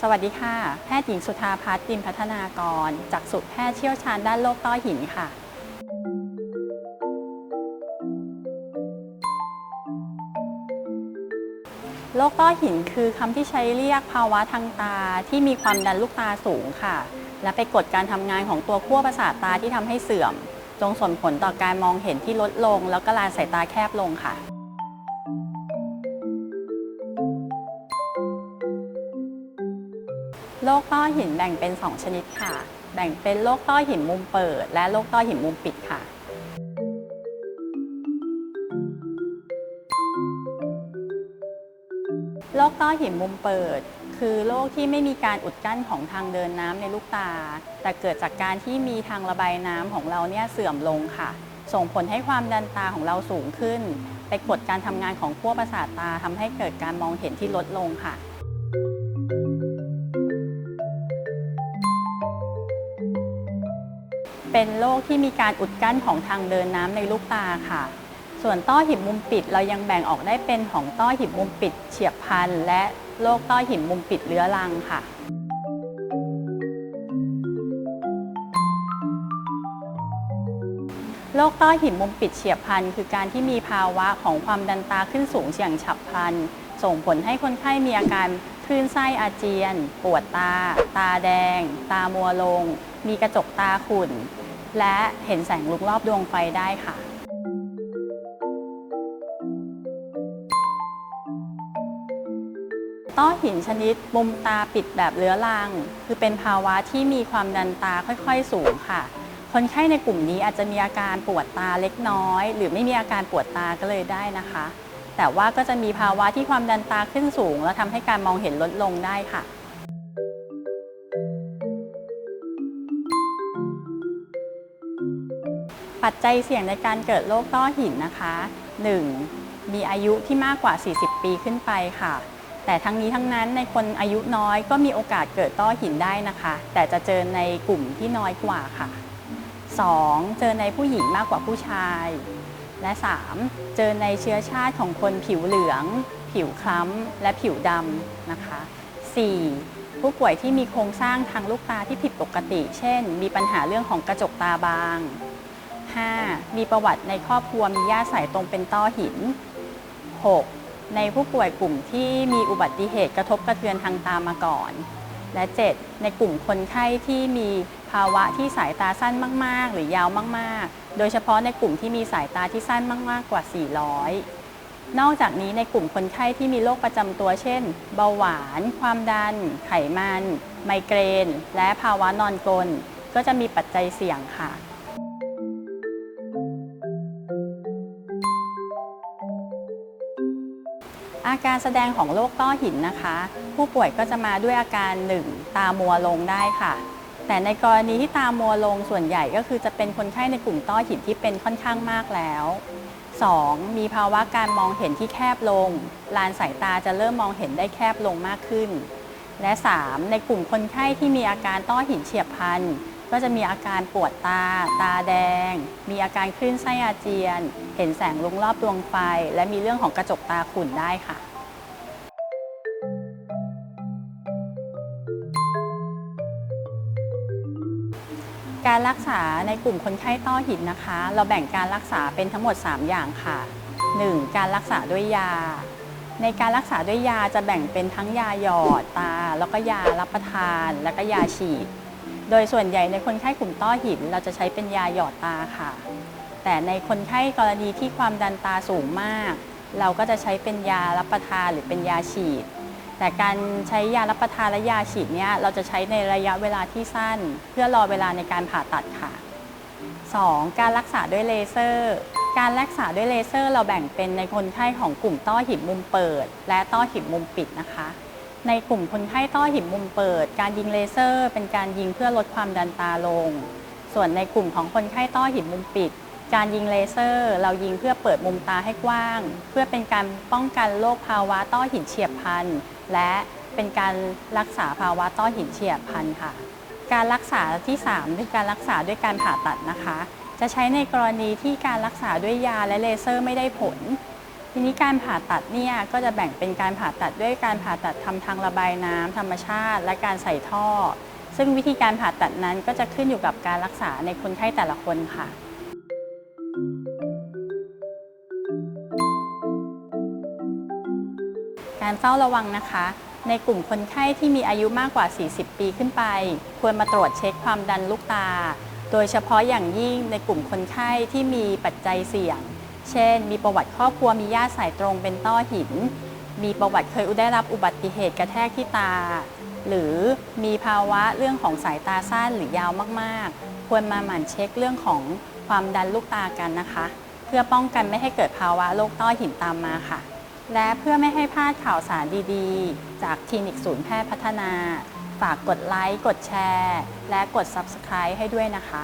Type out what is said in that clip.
สวัสดีค่ะ แพทย์หญิงสุธาพัฒน์ดินพัฒนากร จากสุแพทย์เชี่ยวชาญด้านโรคต้อหินค่ะ โรคต้อหินคือคำที่ใช้เรียกภาวะทางตาที่มีความดันลูกตาสูงค่ะ และไปกดการทำงานของตัวขั้วประสาทตาที่ทำให้เสื่อม จงส่งผลต่อการมองเห็นที่ลดลง แล้วก็ลานสายตาแคบลงค่ะ โรคต้อหินแบ่งเป็น 2 ชนิดค่ะ แบ่งเป็นโรคต้อหินมุมเปิด และโรคต้อหินมุมปิดค่ะ โรคต้อหินมุมเปิด คือโรคที่ไม่มีการอุดกั้นของทางเดินน้ำในลูกตา แต่เกิดจากการที่มีทางระบายน้ำของเราเนี่ยเสื่อมลงค่ะ ส่งผลให้ความดันตาของเราสูงขึ้น ไปกดการทำงานของขั้วประสาทตาทำให้เกิดการมองเห็นที่ลดลงค่ะ เป็นโรคที่มีการอุดกั้นของทางเดินน้ำในลูกตาค่ะ ส่วนต้อหินมุมปิดเรายังแบ่งออกได้เป็นของต้อหินมุมปิด เฉียบพลัน และโรคต้อหินมุมปิดเรื้อรังค่ะโรคต้อหินมุมปิดเฉียบพลัน คือการที่มีภาวะของความดันตาขึ้นสูงอย่างฉับพลัน ส่งผลให้คนไข้มีอาการคลื่นไส้อาเจียน ปวดตา ตาแดง ตามัวลง มีกระจกตาขุ่น และเห็นแสงลุกรอบดวงไฟได้ค่ะต้อหินชนิดมุมตาปิดแบบเรื้อรัง คือเป็นภาวะที่มีความดันตาค่อยๆสูงค่ะ คนไข้ในกลุ่มนี้อาจจะมีอาการปวดตาเล็กน้อย หรือไม่มีอาการปวดตาก็เลยได้นะคะ แต่ว่าก็จะมีภาวะที่ความดันตาขึ้นสูง แล้วทำให้การมองเห็นลดลงได้ค่ะ ปัจจัยเสี่ยงในการเกิดโรคต้อหินนะคะ 1. มีอายุที่มากกว่า 40 ปีขึ้นไปค่ะ แต่ทั้งนี้ทั้งนั้นในคนอายุน้อยก็มีโอกาสเกิดต้อหินได้นะคะ แต่จะเจอในกลุ่มที่น้อยกว่าค่ะ 2. เจอในผู้หญิงมากกว่าผู้ชาย และ 3. เจอในเชื้อชาติของคนผิวเหลือง ผิวคล้ำ และผิวดำนะคะ 4. ผู้ป่วยที่มีโครงสร้างทางลูกตาที่ผิดปกติ เช่น มีปัญหาเรื่องของกระจกตาบาง 5. มีประวัติในครอบครัวมีญาติสายตรงเป็นต้อหิน 6. ในผู้ป่วยกลุ่มที่มีอุบัติเหตุกระทบกระเทือนทางตามาก่อน และ 7. ในกลุ่มคนไข้ที่มีภาวะที่สายตาสั้นมาก ๆ หรือยาวมาก ๆ โดยเฉพาะในกลุ่มที่มีสายตาที่สั้นมาก ๆ กว่า 400นอกจากนี้ในกลุ่มคนไข้ที่มีโรคประจำตัว เช่น เบาหวาน ความดัน ไขมัน ไมเกรน และภาวะนอนกรนก็จะมีปัจจัยเสี่ยงค่ะ อาการแสดงของโรคต้อหินนะคะ ผู้ป่วยก็จะมาด้วยอาการ 1. ตามัวลงได้ค่ะ แต่ในกรณีที่ตามัวลงส่วนใหญ่ก็คือจะเป็นคนไข้ในกลุ่มต้อหินที่เป็นค่อนข้างมากแล้ว 2. มีภาวะการมองเห็นที่แคบลง ลานสายตาจะเริ่มมองเห็นได้แคบลงมากขึ้น และ 3. ในกลุ่มคนไข้ที่มีอาการต้อหินเฉียบพลัน ก็จะมีอาการปวดตา ตาแดง มีอาการคลื่นไส้อาเจียน เห็นแสงลุงรอบดวงไฟ และมีเรื่องของกระจกตาขุ่นได้ค่ะการรักษาในกลุ่มคนไข้ต้อหินนะคะ เราแบ่งการรักษาเป็นทั้งหมด 3 อย่างค่ะ 1. การรักษาด้วยยา ในการรักษาด้วยยาจะแบ่งเป็นทั้งยาหยอดตา แล้วก็ยารับประทาน แล้วก็ยาฉีด โดยส่วนใหญ่ในคนไข้กลุ่มต้อหิน เราจะใช้เป็นยาหยอดตาค่ะ แต่ในคนไข้กรณีที่ความดันตาสูงมาก เราก็จะใช้เป็นยารับประทานหรือเป็นยาฉีด แต่การใช้ยารับประทานและยาฉีดเนี่ยเราจะใช้ในระยะเวลาที่สั้น เพื่อรอเวลาในการผ่าตัดค่ะ 2. การรักษาด้วยเลเซอร์ การรักษาด้วยเลเซอร์เราแบ่งเป็นในคนไข้ของกลุ่มต้อหินมุมเปิด และต้อหินมุมปิดนะคะ ในกลุ่มคนไข้ต้อหินมุมเปิด การยิงเลเซอร์ เป็นการยิงเพื่อลดความดันตาลง ส่วนในกลุ่มของคนไข้ต้อหินมุมปิด การยิงเลเซอร์ เรายิงเพื่อเปิดมุมตาให้กว้าง เพื่อเป็นการป้องกันโรคภาวะต้อหินเฉียบพลัน และเป็นการรักษาภาวะต้อหินเฉียบพลันค่ะ การรักษาที่3คือการรักษาด้วยการผ่าตัดนะคะ จะใช้ในกรณีที่การรักษาด้วยยาและเลเซอร์ไม่ได้ผล ทีนี้การผ่าตัดเนี่ยก็จะแบ่งเป็นการผ่าตัดด้วยการผ่าตัดทำทางระบายน้ำธรรมชาติ และการใส่ท่อ ซึ่งวิธีการผ่าตัดนั้นก็จะขึ้นอยู่กับการรักษาในคนไข้แต่ละคนค่ะการเฝ้าระวังนะคะ ในกลุ่มคนไข้ที่มีอายุมากกว่า 40 ปีขึ้นไป ควรมาตรวจเช็คความดันลูกตา โดยเฉพาะอย่างยิ่งในกลุ่มคนไข้ที่มีปัจจัยเสี่ยง เช่น มีประวัติครอบครัวมีญาติสายตรงเป็นต้อหิน มีประวัติเคยได้รับอุบัติเหตุกระแทกที่ตา หรือมีภาวะเรื่องของสายตาสั้นหรือยาวมากๆ ควรมาหมั่นเช็คเรื่องของความดันลูกตากันนะคะ เพื่อป้องกันไม่ให้เกิดภาวะโรคต้อหินตามมาค่ะ และเพื่อไม่ให้พลาดข่าวสารดีๆ จากคลินิกศูนย์แพทย์พัฒนา ฝากกดไลค์กดแชร์ และกด Subscribe ให้ด้วยนะคะ